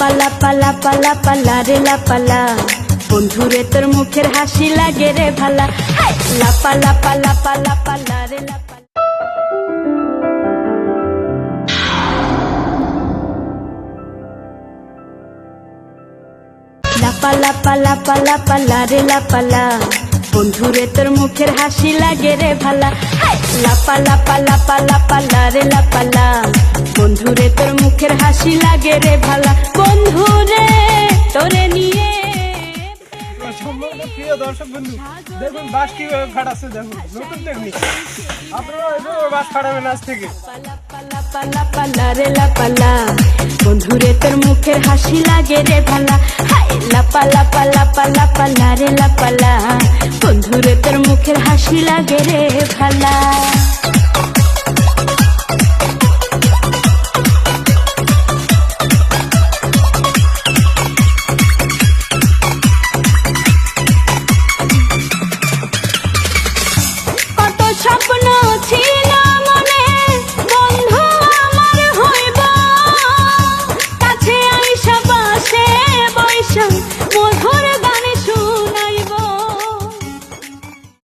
লাপালা পালা পালা পালা রে লাপালা বন্ধুরে, তোর মুখের হাসি লাগে রে ভালা! লাপালা পালা পালা পালা রে লাপালা লাপালা পালা পালা পালা রে লাপালা বন্ধুরে, তোর মুখের হাসি লাগে রে ভালা! লাপালা পালা পালা পালা রে লাপালা বন্ধুরে তোর মুখের হাসি লাগে রে ভালা। বন্ধুরে তোরে নিয়ে সম্মানিত প্রিয় দর্শক বন্ধু দেখুন বাস কীভাবে ফাটাচ্ছে দেখুন নতুন টেকনিক আপনারা এভাবে বাস ফাটাবেন আজ থেকে। পালা পালা পালা পালা রে লাপালা বন্ধুরে তোর মুখের হাসি লাগে রে ভালা। হাই লাপালা পালা পালা পালা রে লাপালা বন্ধুরে তোর মুখের হাসি লাগে রে ভালা। স্বপ্ন